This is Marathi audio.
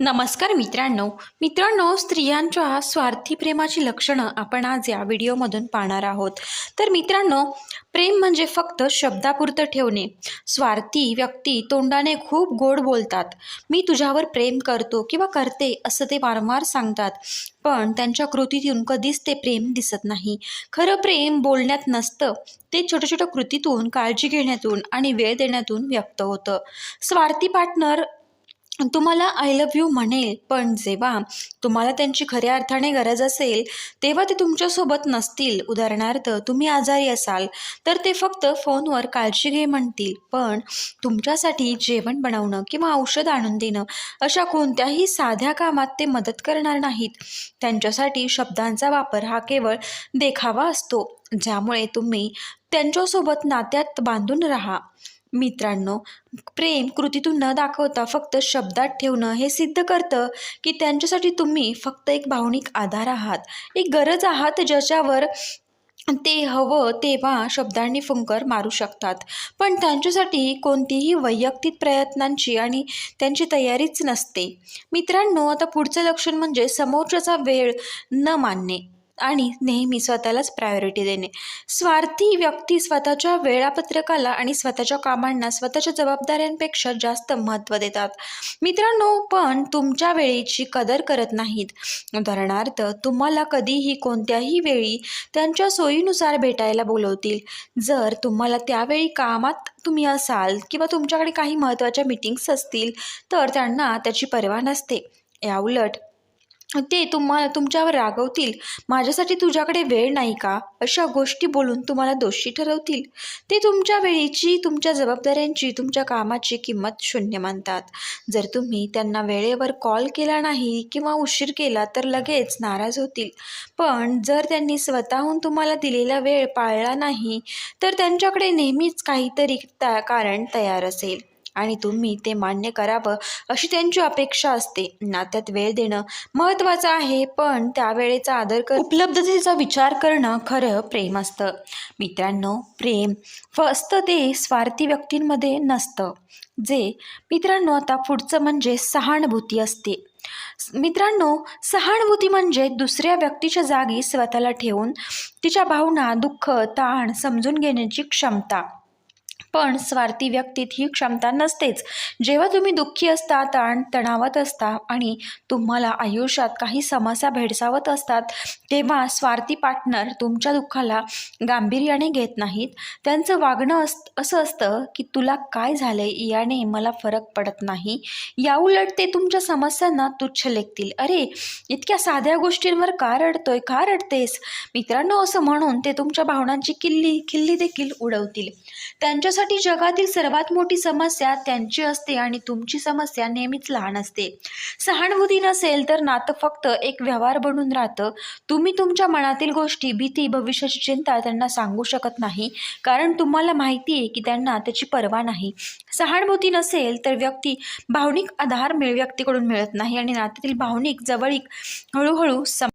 नमस्कार मित्रांनो. मित्रांनो स्त्रियांच्या स्वार्थी प्रेमाची लक्षणं आपण आज या व्हिडिओमधून पाहणार आहोत. तर मित्रांनो प्रेम म्हणजे फक्त शब्दापुरतं ठेवणे. स्वार्थी व्यक्ती तोंडाने खूप गोड बोलतात. मी तुझ्यावर प्रेम करतो किंवा करते असं ते वारंवार सांगतात. पण त्यांच्या कृतीतून कधीच ते प्रेम दिसत नाही. खरं प्रेम बोलण्यात नसतं. ते छोट्या छोट्या कृतीतून काळजी घेण्यातून आणि वेळ देण्यातून व्यक्त होतं. स्वार्थी पार्टनर तुम्हाला आय लव्ह यू म्हणेल पण जेव्हा तुम्हाला त्यांची खऱ्या अर्थाने गरज असेल तेव्हा ते तुमच्यासोबत नसतील. उदाहरणार्थ तुम्ही आजारी असाल तर ते फक्त फोनवर काळजी घे म्हणतील. पण तुमच्यासाठी जेवण बनवणं किंवा औषध आणून देणं अशा कोणत्याही साध्या कामात ते मदत करणार नाहीत. त्यांच्यासाठी शब्दांचा वापर हा केवळ देखावा असतो ज्यामुळे तुम्ही त्यांच्यासोबत नात्यात बांधून राहा. मित्रांनो प्रेम कृतीतून न दाखवता फक्त शब्दात ठेवणं हे सिद्ध करतं की त्यांच्यासाठी तुम्ही फक्त एक भावनिक आधार आहात. एक गरज आहात ज्याच्यावर ते हवं तेव्हा शब्दांनी फुंकर मारू शकतात. पण त्यांच्यासाठी कोणतीही वैयक्तिक प्रयत्नांची आणि त्यांची तयारीच नसते. मित्रांनो आता पुढचं लक्षण म्हणजे समोरच्याचा वेळ न मानणे. आणि नेहमी स्वतःलाच प्रायोरिटी देणे. स्वार्थी व्यक्ती स्वतःच्या वेळापत्रकाला आणि स्वतःच्या कामांना स्वतःच्या जबाबदाऱ्यांपेक्षा जास्त महत्त्व देतात. मित्रांनो पण तुमच्या वेळेची कदर करत नाहीत. उदाहरणार्थ तुम्हाला कधीही कोणत्याही वेळी त्यांच्या सोयीनुसार भेटायला बोलवतील. जर तुम्हाला त्यावेळी कामात तुम्ही असाल किंवा तुमच्याकडे काही महत्त्वाच्या मीटिंग्स असतील तर त्यांना त्याची पर्वा नसते. याउलट ते तुम्हाला तुमच्यावर रागवतील. माझ्यासाठी तुझ्याकडे वेळ नाही का? अशा गोष्टी बोलून तुम्हाला दोषी ठरवतील. ते तुमच्या वेळेची तुमच्या जबाबदाऱ्यांची तुमच्या कामाची किंमत शून्य मानतात. जर तुम्ही त्यांना वेळेवर कॉल केला नाही किंवा उशीर केला तर लगेच नाराज होतील. पण जर त्यांनी स्वतःहून तुम्हाला दिलेला वेळ पाळला नाही तर त्यांच्याकडे नेहमीच काहीतरी ता कारण तयार असेल. आणि तुम्ही ते मान्य करावं अशी त्यांची अपेक्षा असते. नात्यात वेळ देणं महत्त्वाचं आहे पण त्यावेळेचा आदर कर उपलब्धतेचा विचार करणं खरं प्रेम असतं. मित्रांनो प्रेम फक्त ते स्वार्थी व्यक्तींमध्ये नसतं. जे मित्रांनो आता पुढचं म्हणजे सहानुभूती असते. मित्रांनो सहानुभूती म्हणजे दुसऱ्या व्यक्तीच्या जागी स्वतःला ठेवून तिच्या भावना दुःख ताण समजून घेण्याची क्षमता. पण स्वार्थी व्यक्तीत ही क्षमता नसतेच. जेव्हा तुम्ही दुःखी असता ताण तणावात असता आणि तुम्हाला आयुष्यात काही समस्या भेडसावत असतात तेव्हा स्वार्थी पार्टनर तुमच्या दुःखाला गांभीर्याने घेत नाहीत. त्यांचं वागणं अस असं असतं की तुला काय झालंय याने मला फरक पडत नाही. याउलट ते तुमच्या समस्यांना तुच्छ लेखतील. अरे इतक्या साध्या गोष्टींवर का रडतोय? का रडतेस? मित्रांनो असं म्हणून ते तुमच्या भावनांची किल्ली खिल्ली देखील उडवतील. त्यांच्यासाठी त्यांच्यासाठी जगातील सर्वात मोठी समस्या त्यांची असते आणि तुमची समस्या नेहमीच लहान असते. सहानुभूती नसेल तर नातं फक्त एक व्यवहार बनून राहतं. तुम्ही तुमच्या मनातील गोष्टी भीती भविष्याची चिंता त्यांना सांगू शकत नाही. कारण तुम्हाला माहिती आहे की त्यांना त्याची पर्वा नाही. सहानुभूती नसेल तर व्यक्ती भावनिक आधार मिळ व्यक्तीकडून मिळत नाही आणि नात्यातील भावनिक जवळीक हळूहळू सम